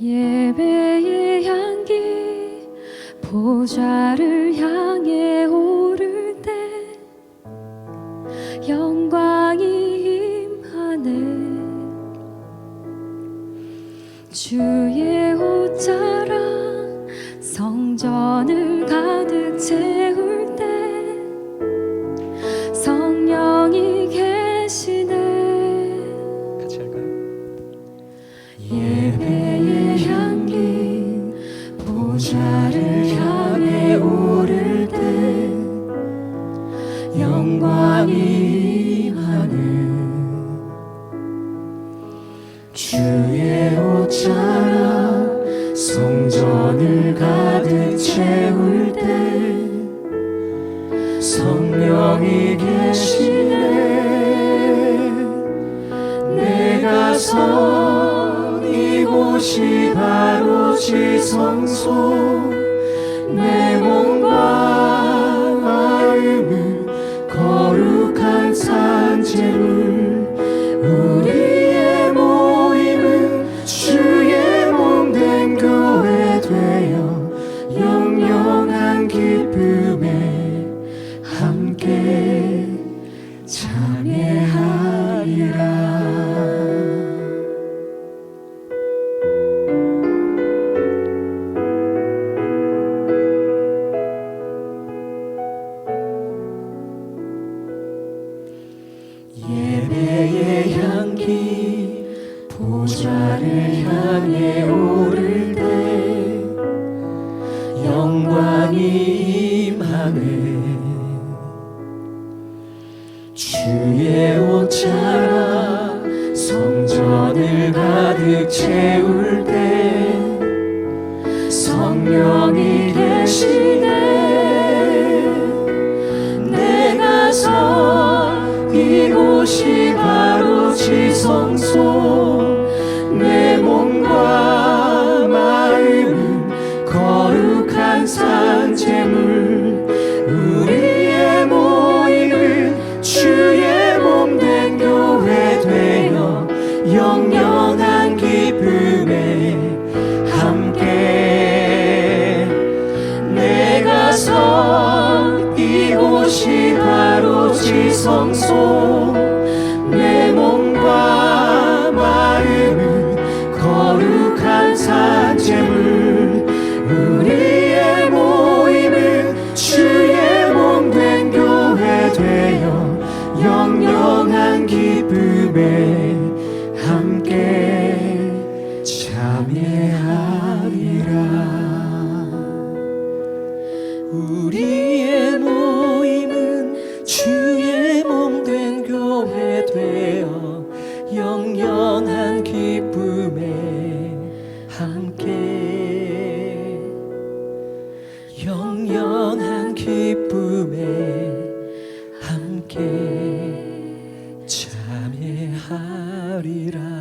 예배의 향기 보좌를 향해 오를 때 영광이 임하네 주의 옷자랑 성전을 가득 채울 때 성령이 계시네 같이 할까요? 예배 주의 옷자락 성전을 가득 채울 때 성령이 계시네. 내가 선 이곳이 바로 지성소. 내 몸과 향기 보좌를 향해 오를 때 영광이 임하네. 주의 옷자락 성전을 가득 채울 때 성령이 계시네 성소 내 몸과 마음은 거룩한 산재물 우리의 모임은 주의 몸 된 교회 되어 영영한 기쁨에 함께 내가 선 이곳이 바로 지성소 영영한 기쁨에 함께 참여하리라. 우리의 모임은 주의 몸 된 교회 되어 영영한 기쁨에 함께 영영한 기쁨에 함께 하리라